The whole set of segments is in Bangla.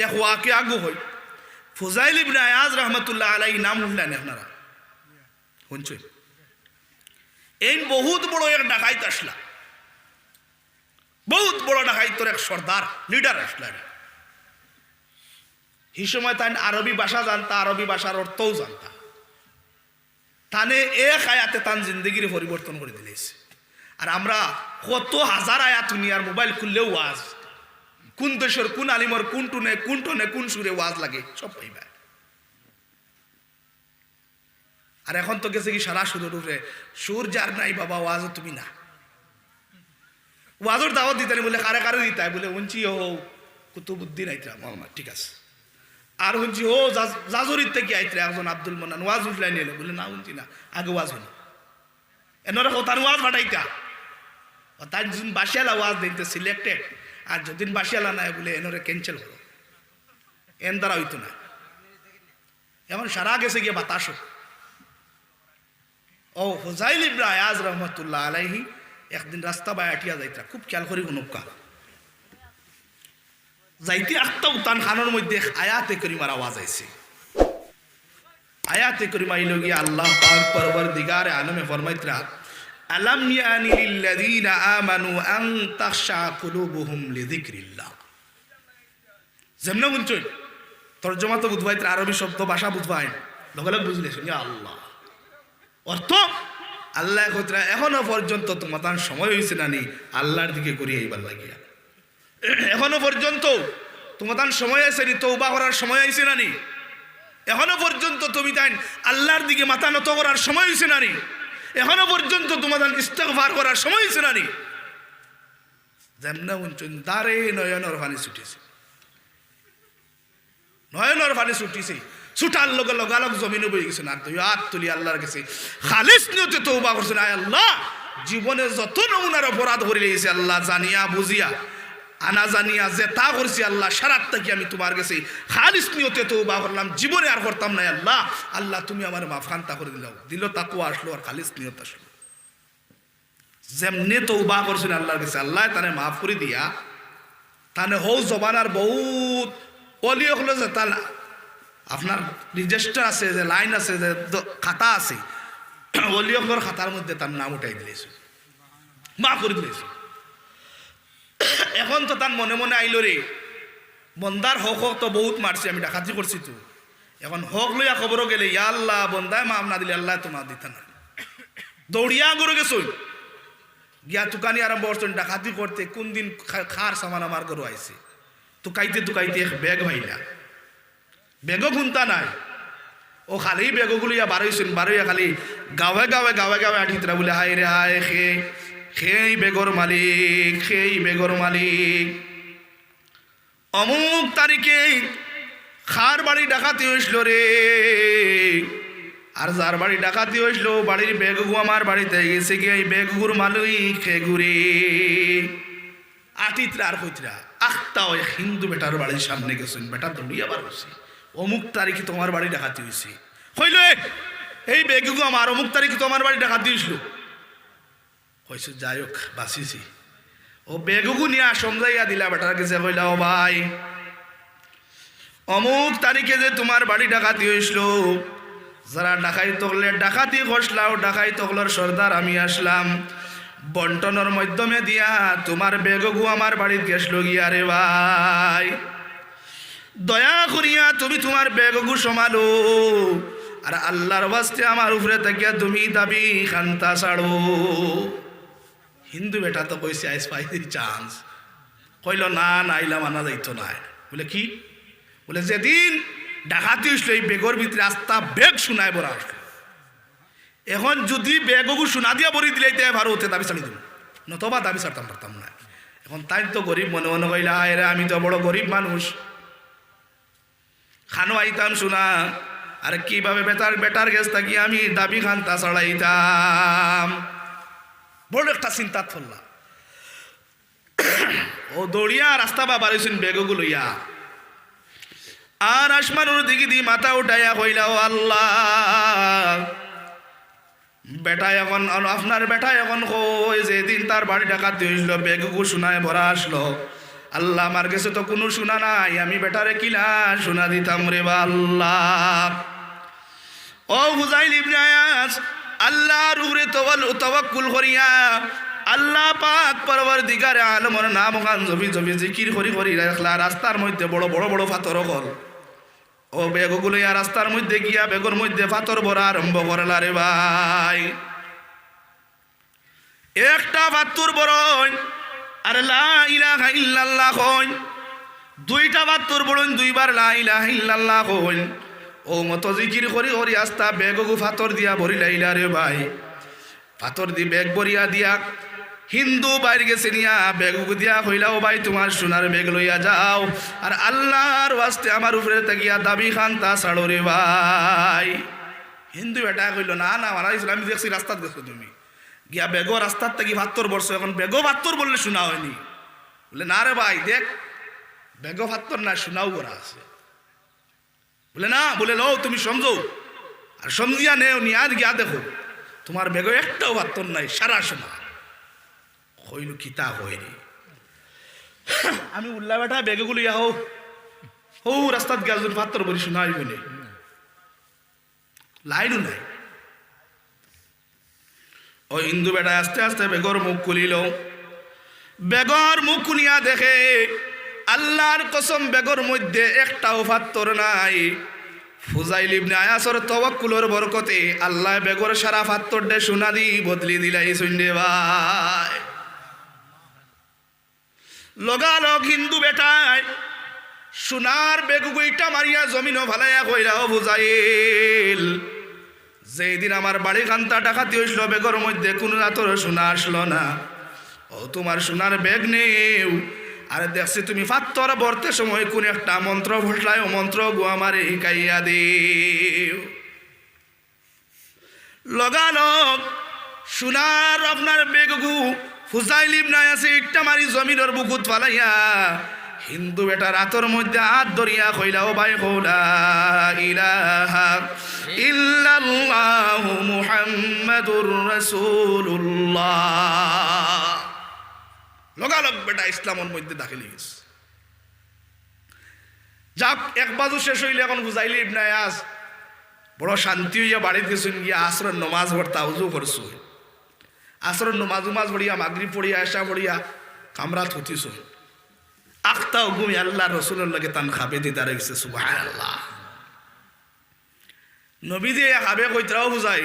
এক ওয়াকে আগু হই। ফুজাইল ইবনে আয়াজ রহমতুল্লাহ আলাই নাম উঠলেন আপনারা। শুনছেন? এই বহুত বড় এক ডাকাইত আসলা। বহুত বড় ডাকাইতর এক সর্দার, লিডার আসলেন এই সময় তাই আরবি ভাষা জানতা, আরবি ভাষার অর্থও জানতা। তানে এক আয়াতে তান জিন্দগির পরিবর্তন করে দিলেছে। আর আমরা কত হাজার আয়াত নিয়ে আর মোবাইল খুললেও ওয়াজ কোন দেশের কোন আলিমর কোন টুনে, কোন টনে, কোন সুরে ওয়াজ লাগে, সব পাইবা। আর এখন তো গেছে কি সারা সুরের উপরে, সুর যার নাই বাবা ওয়াজ তুমি না। ওয়াজর দাওয়াত দিতে বলে কারে কারে দিতে বলে উঞ্চি ও কুতুবুদ্দিন আইতরা মামা, ঠিক আছে। আর উঞ্চি ও জাজরির থেকে আইতরা একজন আব্দুল মনান ওয়াজ উঠলাই নিলে বলে, না উঞ্চি না, আগে ওয়াজ হলো। এনরে তার ওয়াজ ফাটাইতা তার যদিন বাসিয়ালা ওয়াজ দিতে সিলেক্টেড আর যদিন বাসিয়ালা নাই বলে এনরে ক্যান্সেল হলো। এন দ্বারা হইতো না। এখন সারা গেছে গিয়ে বাতাস ও হুজাইল ইবরা আয়াজ রহমতুল্লাহ আলাইহি একদিন রাস্তা বাই আটিয়া যাইতা। খুব খেয়াল করি অনুপকা যাইতে আটটা উত্তান খানোর মধ্যে আয়াতে করিমার আওয়াজ আইছে। আয়াতে করিমা ইলো গিয়া আল্লাহ পাক পরবর দিগারে আলমে ফরমাইতরা আলাম ইয়ানি লিল্লাযীনা আমানু আন তাখশা কুলুবুহুম লিযিকরিল্লাহ। যেমন বুঝছই তর্জমা তো বুঝবাইতে আরবি শব্দ, ভাষা বুঝবাই লগে লগে বুঝলে শুনি আল্লাহ। অর্থ, আল্লাহ কতরা এখনও পর্যন্ত তোমার সময় হয়েছে না নি, আল্লাহর দিকে করি এইবার লাগিয়া। এখনও পর্যন্ত তোমার সময় আছে নি তৌবা করার সময় হয়েছে না নি। এখনও পর্যন্ত তুমি তাই আল্লাহর দিকে মাথা নত করার সময় হয়েছে না নি। এখনও পর্যন্ত তোমার ইস্তফার করার সময় হয়েছে না নি? যেমন উঞ্চন দারে নয়নর পানি ছুটেছে। নয়নর পানি ছুটিছে। ছুটার লগে লগালগ জমিনে বই গেছে না তুই হাত তুলি আল্লাহর কাছে। খালিস নিয়তে তৌবা করছেন আয় আল্লাহ, জীবনে যত নমুনার অপরাধ করে লেগেছে আল্লাহ জানিয়া বুঝিয়া আনা জানিয়া যে তা করছি আল্লাহ, সারাত থেকে আমি তোমার গেছি। খালিস নিয়তে তৌবা করলাম, জীবনে আর করতাম না আল্লাহ। আল্লাহ, তুমি আমার মাফান্তা করে দিলাও। দিল তাকু আসলো আর খালিস নিয়ত আসলো। যেমনি যেমনে তৌবা করছেন আল্লাহর কাছে, আল্লাহ তানে মাফ করে দিয়া, তানে হৌ জবানার বহুত অলি হলো যে তার আপনার রেজিস্টার আছে, যে লাইন আছে, যে খাতা আছে। অলিয়কর খাতার মধ্যে তার নাম উঠাই দিলেছে। মা করে দিলেছে। এখন তো তার মনে মনে আইল রে বন্দার হক হক তো বহুত মারছি আমি ডাকাতি করছি তো। এখন হক লইয়া খবরও গেলে, ইয়া আল্লাহ বন্দায় মাপ না দিলে, আল্লাহ তো মাপ দিতে না দৌড়িয়া গরু গেছই গিয়া তুকানি আরম্ভ করছেন ডাকাতি করতে কোন দিন খার সামান আমার গরু আইছে তুকাইতে তুকাইতে এক ব্যাগ ভাইলা বেগও গুনতা নাই। ও খালি বেগগুলো ইয়া বারোইছেন বারোইয়া খালি গাঁৱে গাঁৱে গাঁৱে গাঁৱে আঠিতরা বলে হাই রে হাই খে। সেই বেগর মালিক, সেই বেগর মালিক। অমুক তারিখে খার বাড়ি ডাকাতি হয়েছিল রে। আর যার বাড়ি ডাকাতি হয়েছিল বাড়ির বেগগু আমার বাড়িতে গেছে গিয়ে এই বেগগুর মালিক খে ঘুরে আটিতরা আর কইতরা, আখতা ওই হিন্দু বেটার বাড়ির সামনে গেছেন, বেটা দৌড়িয়ে আবার হয়েছে অমুক তারিখে তোমার বাড়ি ডাকাতি হয়েছে হইল এই বেগুগু আমার, অমুক তারিখে তোমার বাড়ি ডাকাতি হয়েছিল হয়েছে যাই হোক, বাঁচিছি। ও বেগুগু নিয়ে সমজাইয়া দিলা বেটার কাছে, কইলা ও ভাই, অমুক তারিখে যে তোমার বাড়ি ডাকাতি হয়েছিল যারা ডাকাই তকলে ডাকাতি খসলাও ডাকাই তকলর সর্দার আমি আসলাম। বন্টনের মাধ্যমে দিয়া তোমার বেগগু আমার বাড়িতে গেছিল গিয়া রে ভাই, দয়া করিয়া তুমি তোমার বেগগু সমালো আর আল্লাহর বাস্তে আমার উপরে থাকিয়া তুমি দাবি খান্তা ছাড়ো হিন্দু বেটা তো কইছে আইস পাইছির চান্স কইল, না নাইলা মানা যাইতো না। বলে, কি? বলে, যেদিন ডাকাতি হইছিল, এই বেগর ভিতরে আস্তা বেগ শুনায় বড় আসলো এখন যদি বেগগু শোনা দিয়া বরি দিলে তাই হতে দাবি ছাড়ি দিব। নতবা দাবি ছাড়তাম, পারতাম না। এখন তাই তো গরিব, মনে মনে কইলা, আয় রে, আমি তো বড় গরিব মানুষ। খানো আইতাম শোনা, আর কীভাবে বেটার বেটার গেছ থাকি আমি? দাবি খান্তা চড়াইতাম বড় একটা চিন্তা ফললাম ও দৌড়িয়া রাস্তা বা বাড়িছেন বেগগুলো ইয়া আর আসমানুর দিকে দি মাথা উঠাইয়া কইলা, ও আল্লাহ, বেটা এখন, আপনার বেটা এখন কই? যেদিন তার বাড়ি ডাকাতি হইছিল বেগগু শোনায় ভরা আসলো। আল্লাহ, আমার কাছে তো কোনো শোনা নাই, আমি বেটারে কিলা শোনা দিতাম রে বা আল্লাহ? ও ইবনে আয়াস আল্লাহর উপরে তওয়াল তাওয়াক্কুল করিয়া আল্লাহ পাক পরবর্তীকার আলমর নাম খান জবি জবি জিকির করি করি রাখলা। রাস্তার মধ্যে বড় বড় বড় পাথর কল ও বেগগুলো ইয়া রাস্তার মধ্যে গিয়া বেগর মধ্যে পাথর ভরা আরম্ভ করলা রে ভাই। একটা পাত্তর বড় আর লা ইলাহা ইল্লাল্লাহ কই দুইটা পাত্তর বড় দুইবার লা ইলাহা ইল্লাল্লাহ কই ও মতো জিকির করি করি আস্তা বেগগু ফাতর দিয়া ভরি লাইলা রে ভাই। ফাতর দি বেগ ভরিয়া দিয়া হিন্দু বাইরে গেছে নিয়া, বেগগু দিয়া হইলা ও ভাই, তোমার সোনার বেগ লইয়া যাও। আর আল্লাহর ওয়াস্তে আমার উপরে তাকিয়া দাবি খান তা ছাড়ো রে ভাই। হিন্দু বেটা কইল, না না, মারা ইসলাম আমি দেখছি রাস্তাত গেছো তুমি। গিয়া বেগো রাস্তার থেকে ভাত্তর বলছো এখন বেগো ভাত্তর বললে শোনা হয়নি। বলে, না রে ভাই, দেখ বেগো ভাত্তর না, শোনাও করা আছে। বলে, না, বলে লো তুমি সমঝো। আর সমঝিয়া নেও নিয়াদ গিয়া দেখো। তোমার বেগো একটাও ভাত্তর নাই, সারা শোনা হইল কিতা হয়নি আমি উল্লা বেটা বেগগুলো ইয়া হো হৌ রাস্তাত গেল ভাত্তর বলি, শোনা হইব নি। লাইনও নাই। ও হিন্দু বেটা, আস্তে আস্তে বেগর মুখ খুলিল। বেগর মুখ খুলিয়া দেখে আল্লাহর কসম বেগর মধ্যে একটাও ফাত্তর নাই। ফুজাইল ইবনে আয়াসর তওয়াক্কুলের বরকতে আল্লাহ বেগর সারা ফাত্তর দে সোনা দি বদলি দিলাই শুনলে ভাই। লগালগ হিন্দু বেটায় সোনার বেগুগুইটা মারিয়া জমিনও ভালাইয়া কইরাও বুঝাইল যেদিন আমার বাড়ি কান্তা ডাকাতি হইছিল বেগর মধ্যে কোনো রাতর সোনা আসলো না। ও তোমার সোনার বেগ নেও। আরে দেখছি তুমি ফাত্তর বর্তে সময় কোন একটা মন্ত্র ভটলায়, ও মন্ত্র গো আমার শিকাইয়া দেও। লগালগ সোনার আপনার বেগগু ফুজাইলিম নাই আছে ইটটা মারি জমিনের বুকুত ফালাইয়া, হিন্দু বেটা রাতর মধ্যে হাত ধরিয়া কইলা, ও ভাই কৌলা ইলাহা ইল্লাল্লাহ মুহাম্মাদুর রাসূলুল্লাহ। লগালগ বেটা ইসলামের মধ্যে দাখিল গেছে। যাক, এক বাজু শেষ হইলে এখন বুঝাইলে আয়াস বড় শান্তি হইয়া বাড়িতে গেছেন, গিয়া আসরের নমাজ পড়তা উজু করছ। আসরের নমাজ উমাজ পড়িয়া মাগরি পড়িয়া এসা পড়িয়া কামরা থুতিছ আখতা হুকুমি আল্লাহ রসুলের লাগে তান খাবে দি তারা গেছে সুবাহ আল্লাহ নবী দিয়ে খাবে কইতরাও বুঝাই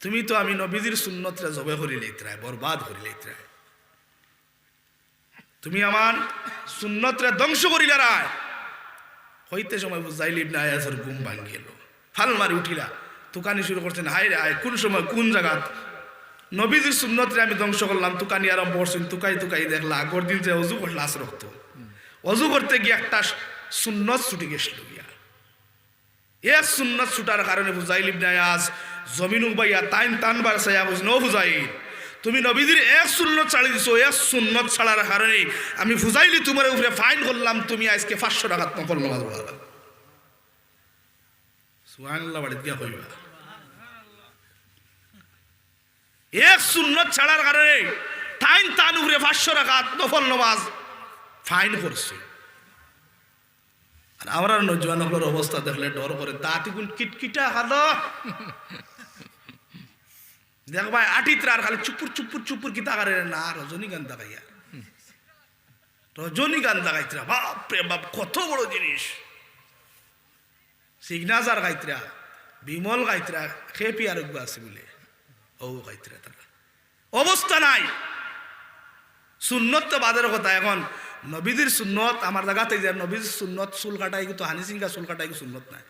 তুমি তো আমি নবীজির সুন্নতরা জবে করি লইতরায় বরবাদ করি লইতরায় তুমি সুন্নতরে ধ্বংস করিলা হইতে সময় বুঝাইলি না আয়াসের ঘুম ভাঙি গেল। ফাল মারি উঠিলা, তুকানি শুরু করছেন হাই রে কোন সময় কোন জায়গাত নবীজির সুন্নতরে আমি ধ্বংস করলাম, তুকানি আরম্ভ করছেন, তুকাই তুকাই দেখলা, আগর দিন যে অজু করলে আস রক্ত অজু করতে গিয়ে একটা সুন্নত ছুটি গেছিল গিয়া। এক সুন্নত ছুটার কারণে বুঝাইল ইবনে আয়াস জমিন উবাইয়া তাইন টান বার সাইয়া বুঝ ন বুঝাইল তুমি নবীজির এক সুন্নত ছাড়ি দিছো, এক সুন্নত ছাড়ার কারণে আমি বুঝাইলি তোমার উপরে ফাইন করলাম, তুমি আজকে পাঁচশো টাকা নকল নামাজ গিয়া কইবা। এক সুন্নত ছাড়ার কারণে টাইন তান উপরে পাঁচশো টাকা নফল নামাজ ফাইন করছে। আর আমরা নজওয়ানগুলোর অবস্থা দেখলে ডর করে, দাঁতি কোন কিটকিটা হালো দেখ ভাই, আটিত্রা আর খালি চুপুর চুপুর চুপুর কি তাকারে না রজনীকান্ত গাইয়া রজনীকান্ত গাইত্রা, বাপরে বাপ, কত বড় জিনিস। সিগনাজার গাইত্রা, বিমল গাইত্রা, খেপি আর আছে বলে। ও গাইত্রা তারা। অবস্থা নাই। সুন্নত তো বাদের কথা এখন নবীদের সুন্নত আমার জায়গাতে যে নবীর সুন্নত চুল কাটাই কিন্তু হানি সিংহা চুল কাটাই সুন্নত নাই।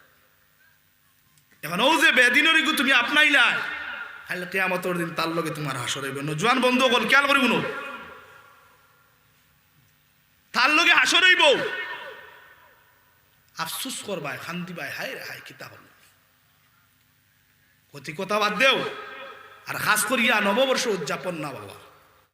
এখন ও যে বেদিনের তুমি আপনাইলাই। খালি কেয়ামতর দিন তার লগে তোমার হাসর হইবে। জোয়ান বন্ধু কল, খেয়াল করিব ন? তার লগে হাসর হইব। আফসুস করবাই শান্তি বাই হাই রে হাই কিতা হল? কতি কথা বাদ দেও। আর খাস করিয়া নববর্ষ উদযাপন না বাবা।